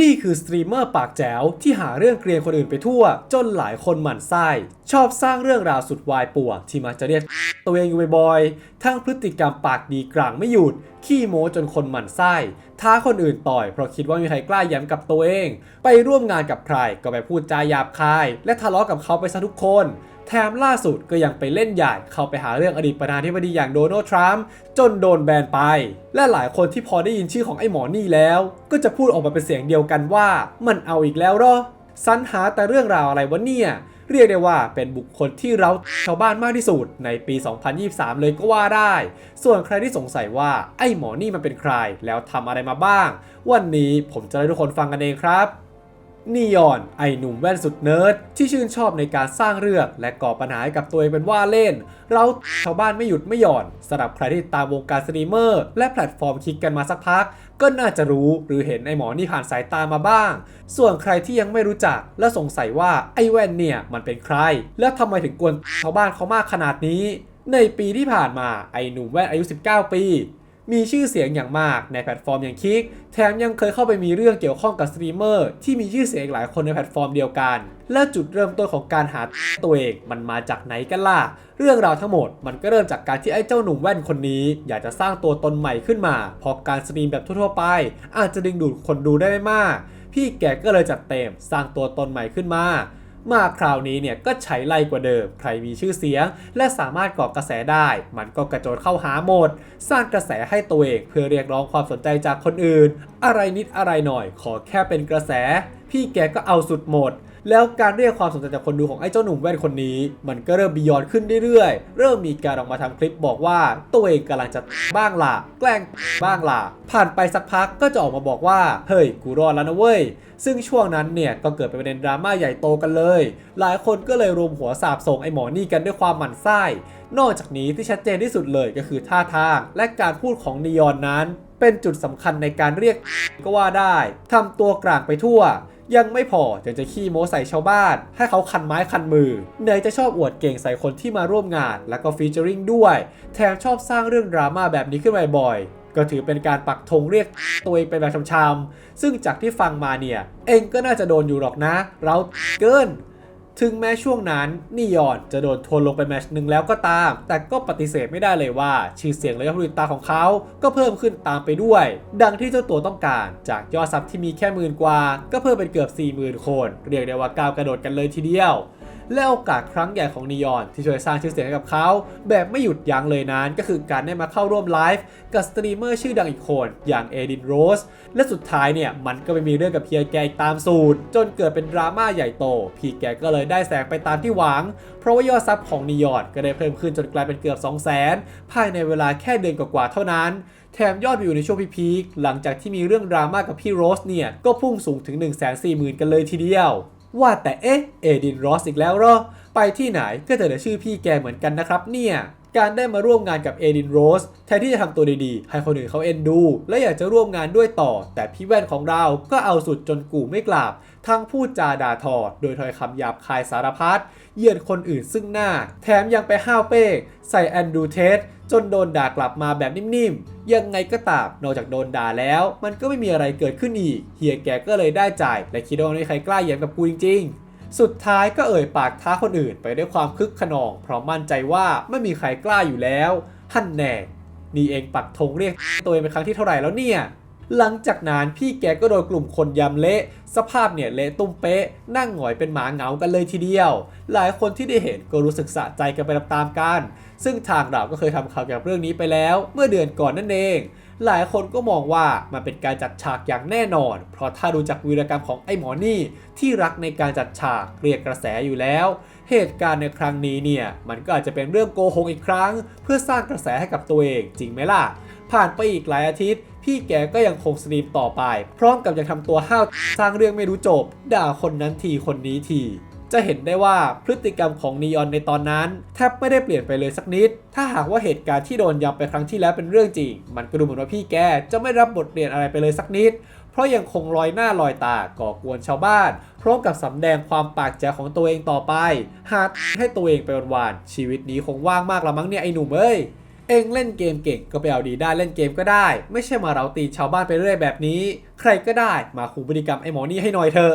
นี่คือสตรีมเมอร์ปากแจ๋วที่หาเรื่องเกรียนคนอื่นไปทั่ว จนหลายคนหมั่นไส้ ชอบสร้างเรื่องราวสุดวายป่วงที่มักจะเรียกตัวเองอยู่บ่อยๆ ทั้งพฤติกรรมปากดีกลางไม่หยุด ขี้โม้จนคนหมั่นไส้ ท้าคนอื่นต่อยเพราะคิดว่ามีใครกล้าย้มกับตัวเอง ไปร่วมงานกับใครก็ไปพูดจาหยาบคาย และทะเลาะกับเขาไปซะทุกคน แถมล่าสุดก็ยังไปเล่นใหญ่เข้าไปหาเรื่องอดีตประธานาธิบดีอย่างโดนัลด์ทรัมป์จนโดนแบนไป และหลายคนที่พอได้ยินชื่อของไอ้หมอนี่แล้ว ก็จะพูดออกมาเป็นเสียงเดียวกันว่า มันเอาอีกแล้วหรอสรรหาแต่เรื่องราวอะไรวะเนี่ย เรียกได้ว่าเป็นบุคคลที่เราชาวบ้านมากที่สุดในปี 2023 เลยก็ว่าได้ ส่วนใครที่สงสัยว่าไอ้หมอนี่มันเป็นใคร แล้วทำอะไรมาบ้าง วันนี้ผมจะให้ทุกคนฟังกันเองครับ นียอน ไอหนุ่มแว่นสุดเนิร์ดที่ชื่นชอบในการสร้างเรื่อง และก่อปัญหาให้กับตัวเองเป็นว่าเล่น เราชาวบ้านไม่หยุดไม่หย่อนสำหรับใครที่ตามวงการสตรีมเมอร์ และแพลตฟอร์มคลิกกันมาสักพัก ก็น่าจะรู้หรือเห็นไอหมอนี่ผ่านสายตามาบ้าง ส่วนใครที่ยังไม่รู้จักและสงสัยว่าไอแว่นเนี่ยมันเป็นใคร และทำไมถึงกวนชาวบ้านเขามากขนาดนี้ ในปีที่ผ่านมาไอหนุ่มแว่นอายุ 19 ปี มีชื่อเสียงอย่างมากในแพลตฟอร์มอย่างคิก แถมยังเคยเข้าไปมีเรื่องเกี่ยวข้องกับสตรีมเมอร์ที่มีชื่อเสียงหลายคนในแพลตฟอร์มเดียวกัน และจุดเริ่มต้นของการหาตัวเองมันมาจากไหนกันล่ะ เรื่องราวทั้งหมดมันก็เริ่มจากการที่ไอ้เจ้าหนุ่มแว่นคนนี้ อยากจะสร้างตัวตนใหม่ขึ้นมาเพอการสตรีมแบบทั่วๆไป อาจจะดึงดูดคนดูได้ไม่มาก พี่แกก็เลยจัดเต็มสร้างตัวตนใหม่ขึ้นมา มาคราวนี้เนี่ยก็ใช้ไล่กว่าเดิม ใครมีชื่อเสียง และสามารถก่อกระแสได้ มันก็กระโจนเข้าหาหมด สร้างกระแสให้ตัวเองเพื่อเรียกร้องความสนใจจากคนอื่น อะไรนิดอะไรหน่อย ขอแค่เป็นกระแส พี่แกก็เอาสุดหมด แล้วการเรียกความสนใจจากคนดูของไอ้เจ้าหนุ่มแว่นคนนี้ มันก็เริ่มบียอนขึ้นเรื่อยๆ เริ่มมีการออกมาทำคลิปบอกว่าตัวเองกำลังจะบ้างล่ะ แกล้งบ้างล่ะ ผ่านไปสักพักก็จะออกมาบอกว่า เฮ้ย กูรอดแล้วนะเว้ย ซึ่งช่วงนั้นเนี่ยก็เกิดเป็นประเด็นดราม่าใหญ่โตกันเลย หลายคนก็เลยรวมหัวสาบส่งไอ้หมอนี่กันด้วยความหมั่นไส้ นอกจากนี้ที่ชัดเจนที่สุดเลยก็คือท่าทางและการพูดของนียอนนั้น เป็นจุดสำคัญในการเรียกก็ว่าได้ทำตัวกลางไปทั่ว ยังไม่พอยังจะขี้โม้ใส่ชาวบ้าน ให้เขาคันไม้คันมือเนยจะชอบอวดเก่งใส่คนที่มาร่วมงาน แล้วก็ฟีเจอริงด้วย แถมชอบสร้างเรื่องดราม่าแบบนี้ขึ้นมาบ่อยก็ถือเป็นการปักธงเรียกตัวเองเป็นแบบช้ำๆซึ่งจากที่ฟังมาเนี่ย เองก็น่าจะโดนอยู่หรอกนะ เราเกิน ถึงแม้ช่วงนั้นนิยอนจะโดนทวนลงไปแมชหนึ่งแล้วก็ตาม แต่ก็ปฏิเสธไม่ได้เลยว่า ชื่อเสียงและยอดผู้ติดตามของเขา ก็เพิ่มขึ้นตามไปด้วย ดังที่เจ้าตัวต้องการ จากยอดซับที่มีแค่หมื่นกว่า ก็เพิ่มเป็นเกือบ 40,000 คน เรียกได้ว่าก้าวกระโดดกันเลยทีเดียว และโอกาสครั้งใหญ่ของนียอนที่ช่วยสร้างชื่อเสียงให้กับเขา แบบไม่หยุดยั้งเลยนั้น ก็คือการได้มาเข้าร่วมไลฟ์กับสตรีมเมอร์ชื่อดังอีกคนอย่างเอดินโรสและสุดท้ายเนี่ยมันก็ไปมีเรื่องกับเพียแกอีกตามสูตร จนเกิดเป็นดราม่าใหญ่โต พีแกก็เลยได้แสงไปตามที่หวัง เพราะว่ายอดซับของนียอนก็ได้เพิ่มขึ้นจนกลายเป็นเกือบ 2 0 0 0 0 0ภายในเวลาแค่เดือนกว่าๆเท่านั้นแถมยอดวิวในช่วงพีคหลังจากที่มีเรื่องดราม่ากับพี่โรสเนี่ยก็พุ่งสูงถึง 1 4 0 0 0 0 กันเลยทีเดียว ว่าแต่เอ๊ะเอดินรอสอีกแล้วเหรอ ไปที่ไหนก็เจอแต่ชื่อพี่แกเหมือนกันนะครับเนี่ย การได้มาร่วมงานกับเอดินโรสแทนที่จะทำตัวดีๆ ให้คนอื่นเขาเอ็นดู และอยากจะร่วมงานด้วยต่อ แต่พี่แว่นของเราก็เอาสุดจนกูไม่กลับทั้งพูดจาด่าทอ โดยถ้อยคำหยาบคายสารพัดเยียดคนอื่นซึ่งหน้า แถมยังไปห้าวเป้ใส่แอนดูเทสจนโดนด่ากลับมาแบบนิ่มๆ ยังไงก็ตาม นอกจากโดนด่าแล้ว มันก็ไม่มีอะไรเกิดขึ้นอีก เฮียแกก็เลยได้ใจและคิดว่าไม่มีใครกล้าเหยียบกับกูจริงๆ สุดท้ายก็เอ่ยปากท้าคนอื่นไปด้วยความคึกขนอง เพราะมั่นใจว่าไม่มีใครกล้าอยู่แล้วฮั่นแน่นี่เองปักธงเรียกตัวเองเป็นครั้งที่เท่าไหร่แล้วเนี่ย หลังจากนั้นพี่แกก็โดนกลุ่มคนยำเละ สภาพเนี่ยเละตุ้มเป๊ะ นั่งหงอยเป็นหมาเหงากันเลยทีเดียว หลายคนที่ได้เห็นก็รู้สึกสะใจกันไปตามๆกัน ซึ่งทางเราก็เคยทำข่าวเกี่ยวกับเรื่องนี้ไปแล้ว เมื่อเดือนก่อนนั่นเอง หลายคนก็มองว่ามันเป็นการจัดฉากอย่างแน่นอน เพราะถ้าดูจากวีรกรรมของไอ้หมอนี่ที่รักในการจัดฉากเรียกกระแสอยู่แล้ว เหตุการณ์ในครั้งนี้เนี่ยมันก็อาจจะเป็นเรื่องโกหกอีกครั้ง เพื่อสร้างกระแสให้กับตัวเองจริงไหมล่ะ ผ่านไปอีกหลายอาทิตย์พี่แกก็ยังคงสตรีมต่อไป พร้อมกับยังทำตัวห้าวสร้างเรื่องไม่รู้จบ ด่าคนนั้นทีคนนี้ที จะเห็นได้ว่าพฤติกรรมของนีออนในตอนนั้นแทบไม่ได้เปลี่ยนไปเลยสักนิด ถ้าหากว่าเหตุการณ์ที่โดนย้ำไปครั้งที่แล้วเป็นเรื่องจริง มันก็ดูเหมือนว่าพี่แกจะไม่รับบทเรียนอะไรไปเลยสักนิด เพราะยังคงลอยหน้าลอยตาก่อกวนชาวบ้าน พร้อมกับสำแดงความปากแจ๋ของตัวเองต่อไป หากให้ตัวเองไปวันๆชีวิตนี้คงว่างมากละมั้งเนี่ยไอ้หนุ่มเอ้ยเองเล่นเกมเก่งก็ไปเอาดีได้เล่นเกมก็ได้ ไม่ใช่มาเราตีชาวบ้านไปเรื่อยแบบนี้ ใครก็ได้มาคุมพฤติกรรมไอ้หมอนี่ให้หน่อยเถอะ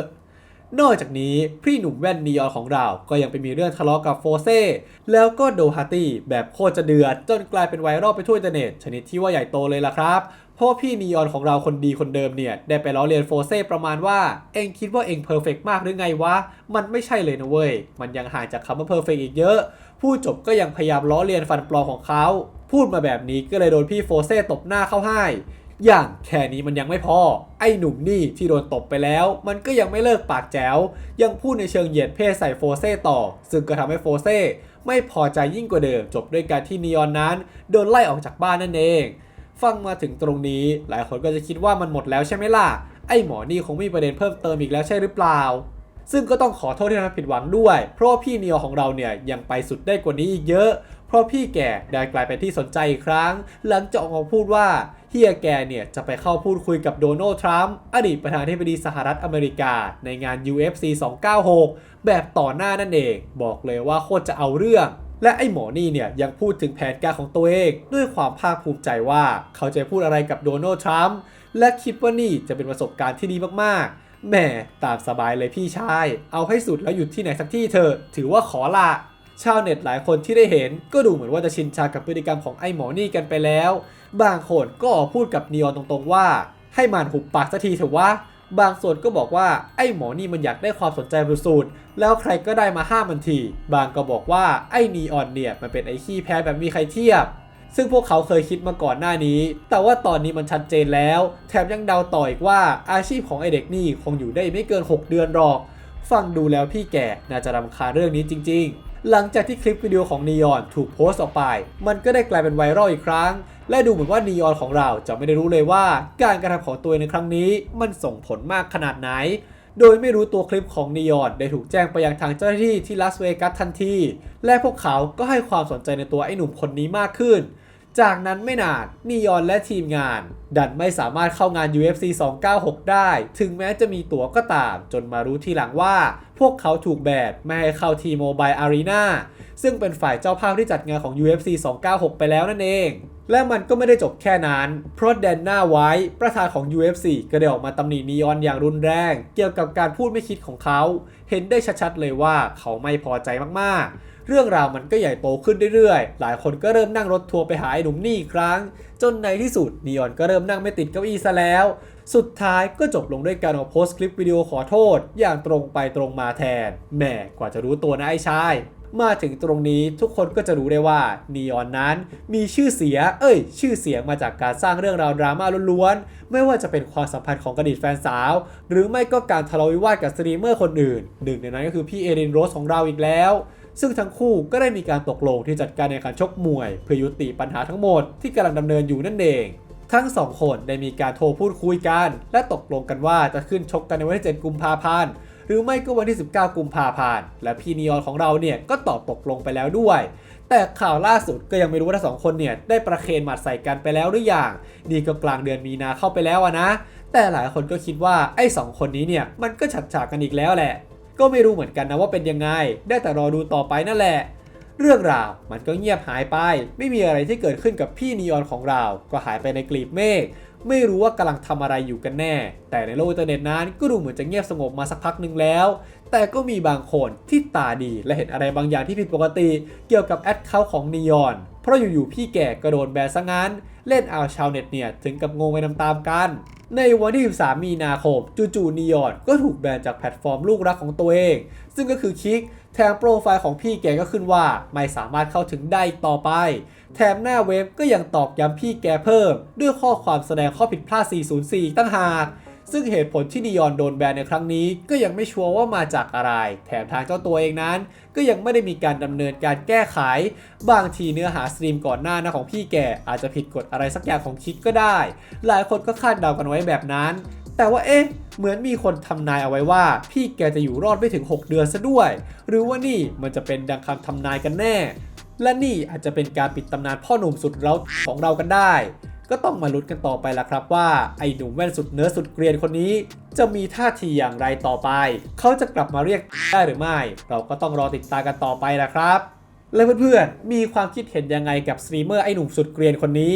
นอกจากนี้พี่หนุ่มแว่นนีออนของเราก็ยังไปมีเรื่องทะเลาะกับโฟเซ่แล้วก็โดฮาตี้แบบโคตรจะเดือด จนกลายเป็นไวรัลไปทั่วอินเทอร์เน็ตชนิดที่ว่าใหญ่โตเลยล่ะครับเพราะพี่นีออนของเราคนดีคนเดิมเนี่ย ได้ไปล้อเลียนโฟเซ่ประมาณว่า เองคิดว่าเองเพอร์เฟกมากหรือไงวะ มันไม่ใช่เลยนะเว้ย มันยังห่างจากคำว่าเพอร์เฟกอีกเยอะ ผู้จบก็ยังพยายามล้อเลียนฟันปลอมของเขา พูดมาแบบนี้ก็เลยโดนพี่โฟเซ่ตบหน้าเข้าให้ อย่างแค่นี้มันยังไม่พอ ไอ้หนุ่มนี่ที่โดนตบไปแล้ว มันก็ยังไม่เลิกปากแจ๋ว ยังพูดในเชิงเหยียดเพศใส่โฟเซ่ต่อ ซึ่งก็ทำให้โฟเซ่ไม่พอใจยิ่งกว่าเดิม จบด้วยการที่นีออนนั้น โดนไล่ออกจากบ้านนั่นเอง ฟังมาถึงตรงนี้ หลายคนก็จะคิดว่ามันหมดแล้วใช่ไหมล่ะ ไอ้หมอนี่คงไม่มีประเด็นเพิ่มเติมอีกแล้วใช่หรือเปล่าซึ่งก็ต้องขอโทษที่ทำผิดหวังด้วย เพราะว่าพี่เนียวของเราเนี่ยยังไปสุดได้กว่านี้อีกเยอะ ราะพี่แกได้กลายเป็นที่สนใจอีกครั้ง หลังจากออกมาพูดว่าเฮียแกเนี่ยจะไปเข้าพูดคุยกับโดนัลด์ทรัมป์อดีตประธานาธิบดีสหรัฐอเมริกา ในงาน UFC 296 แบบต่อหน้านั่นเอง บอกเลยว่าโคตรจะเอาเรื่องและไอ้หมอนี่เนี่ยยังพูดถึงแผนการของตัวเอง ด้วยความภาคภูมิใจว่าเขาจะพูดอะไรกับโดนัลด์ทรัมป์และคิดว่านี่จะเป็นประสบการณ์ที่ดีมากๆแหมตามสบายเลยพี่ชาย เอาให้สุดแล้วหยุดที่ไหนสักที่เถอะถือว่าขอละ ชาวเน็ตหลายคนที่ได้เห็นก็ดูเหมือนว่าจะชินชากับพฤติกรรมของไอ้หมอนี่กันไปแล้ว บางคนก็ออกพูดกับนีออนตรงๆว่า ให้มันหุบปากสักทีเถอะวะบางส่วนก็บอกว่าไอ้หมอนี่มันอยากได้ความสนใจบริสุทธิ์แล้วใครก็ได้มาห้ามมันที บางก็บอกว่าไอ้นีออนเนี่ยมันเป็นไอ้ขี้แพ้แบบมีใครเทียบซึ่งพวกเขาเคยคิดมาก่อนหน้านี้ แต่ว่าตอนนี้มันชัดเจนแล้ว แถมยังเดาต่ออีกว่าอาชีพของไอเด็กนี่คงอยู่ได้ไม่เกิน 6 เดือนหรอก ฟังดูแล้วพี่แก่น่าจะรำคาญเรื่องนี้จริง ๆ หลังจากที่คลิปวิดีโอของนีออนถูกโพสต์ออกไป มันก็ได้กลายเป็นไวรัลอีกครั้ง และดูเหมือนว่านีออนของเราจะไม่ได้รู้เลยว่า การกระทำของตัวในครั้งนี้ มันส่งผลมากขนาดไหน โดยไม่รู้ตัวคลิปของนีออนได้ถูกแจ้งไปยังทางเจ้าหน้าที่ที่ลาสเวกัสทันที และพวกเขาก็ให้ความสนใจในตัวไอ้หนุ่มคนนี้มากขึ้น จากนั้นไม่นานนีออนและทีมงาน ดันไม่สามารถเข้างาน UFC 296 ได้ ถึงแม้จะมีตั๋วก็ตาม จนมารู้ทีหลังว่า พวกเขาถูกแบนไม่ให้เข้าทีโมบายอารีนาซึ่งเป็นฝ่ายเจ้าภาพที่จัดงานของ UFC 296 ไปแล้วนั่นเอง และมันก็ไม่ได้จบแค่นั้น เพราะแดนน่าไว้ ประธานของ UFC ก็ได้ออกมาตำหนินีออนอย่างรุนแรง เกี่ยวกับการพูดไม่คิดของเขา เห็นได้ชัดๆเลยว่าเขาไม่พอใจมากๆ เรื่องราวมันก็ใหญ่โตขึ้นเรื่อยๆ หลายคนก็เริ่มนั่งรถทัวร์ไปหาไอ้หนุ่มนี่อีกครั้ง จนในที่สุดนีออนก็เริ่มนั่งไม่ติดเก้าอี้ซะแล้ว สุดท้ายก็จบลงด้วยการออกโพสต์คลิปวิดีโอขอโทษ อย่างตรงไปตรงมาแทน แหมกว่าจะรู้ตัวนะไอ้ชาย มาถึงตรงนี้ทุกคนก็จะรู้ได้ว่านีออนนั้นมีชื่อเสีย เอ้ย ชื่อเสียงมาจากการสร้างเรื่องราวดราม่าล้วนๆ ไม่ว่าจะเป็นความสัมพันธ์ของกระดิตแฟนสาว หรือไม่ก็การทะเลาะวิวาทกับสตรีมเมอร์คนอื่น หนึ่งในนั้นก็คือพี่เอรินโรสของเราอีกแล้ว ซึ่งทั้งคู่ก็ได้มีการตกลงที่จัดการแข่งขันชกมวย เพื่อยุติปัญหาทั้งหมดที่กำลังดำเนินอยู่นั่นเอง ทั้งสองคนได้มีการโทรพูดคุยกัน และตกลงกันว่าจะขึ้นชกกันในวันที่7กุมภาพันธ์หรือไม่ก็วันที่ 19 กุมภาพันธ์และพี่นีออนของเราเนี่ยก็ตอบตกลงไปแล้วด้วย แต่ข่าวล่าสุดก็ยังไม่รู้ว่าทั้งสองคนเนี่ยได้ประเคนหมัดใส่กันไปแล้วหรือยังนี่ก็กลางเดือนมีนาเข้าไปแล้วนะ แต่หลายคนก็คิดว่าไอ้สองคนนี้เนี่ยมันก็ฉัดฉากกันอีกแล้วแหละ ก็ไม่รู้เหมือนกันนะว่าเป็นยังไง ได้แต่รอดูต่อไปนั่นแหละ เรื่องราวมันก็เงียบหายไป ไม่มีอะไรที่เกิดขึ้นกับพี่นีออนของเรา ก็หายไปในกลีบเมฆ ไม่รู้ว่ากำลังทำอะไรอยู่กันแน่ แต่ในโลกอินเทอร์เน็ตนั้นก็ดูเหมือนจะเงียบสงบมาสักพักหนึ่งแล้ว แต่ก็มีบางคนที่ตาดีและเห็นอะไรบางอย่างที่ผิดปกติ เกี่ยวกับแอดเคาท์ของนีออน เพราะอยู่ๆพี่แก่กระโดนแบนซะงั้น เล่นเอาชาวเน็ตเนี่ยถึงกับงงไปตามๆกัน ในวันที่ 13 มีนาคม จู่ๆนีออนก็ถูกแบนจากแพลตฟอร์มลูกรักของตัวเอง ซึ่งก็คือคิกแถมโปรไฟล์ของพี่แกก็ขึ้นว่า ไม่สามารถเข้าถึงได้อีกต่อไป แถมหน้าเว็บก็ยังตอกย้ำพี่แกเพิ่ม ด้วยข้อความแสดงข้อผิดพลาด 404 ตั้งหาก ซึ่งเหตุผลที่นีออนโดนแบนในครั้งนี้ ก็ยังไม่ชัวร์ว่ามาจากอะไร แถมทางเจ้าตัวเองนั้น ก็ยังไม่ได้มีการดำเนินการแก้ไข บางทีเนื้อหาสตรีมก่อนหน้านะของพี่แกอาจจะผิดกฎอะไรสักอย่างของคิดก็ได้ หลายคนก็คาดเดากันไว้แบบนั้น แต่ว่าเอ๊ะเหมือนมีคนทำนายเอาไว้ว่า พี่แกจะอยู่รอดไม่ถึง 6 เดือนซะด้วย หรือว่านี่มันจะเป็นดังคำทำนายกันแน่ และนี่อาจจะเป็นการปิดตำนานพ่อหนุ่มสุดเราของเรากันได้ ก็ต้องมาลุ้นกันต่อไปละครับว่าไอ้หนุ่มแว่นสุดเนื้อสุดเกรียนคนนี้ จะมีท่าทีอย่างไรต่อไป เขาจะกลับมาเรียกได้หรือไม่ เราก็ต้องรอติดตามกันต่อไปละครับ และเพื่อนๆมีความคิดเห็นยังไงกับสตรีมเมอร์ไอ้หนุ่มสุดเกรียนคนนี้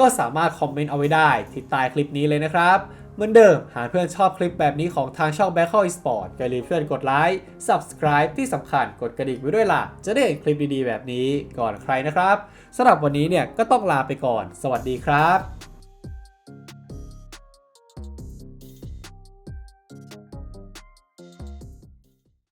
ก็สามารถคอมเมนต์เอาไว้ได้ที่ใต้คลิปนี้เลยนะครับ เหมือนเดิม หากเพื่อนชอบคลิปแบบนี้ของทางช่อง b a c k อ Esport ก็อย่าลืมเพื่อนกดไลค์ Subscribe ที่สำคัญกดกระดิ่งไว้ด้วยล่ะ จะได้เห็นคลิปดีๆ แบบนี้ก่อนใครนะครับสำหรับวันนี้เนี่ยก็ต้องลาไปก่อน สวัสดีครับ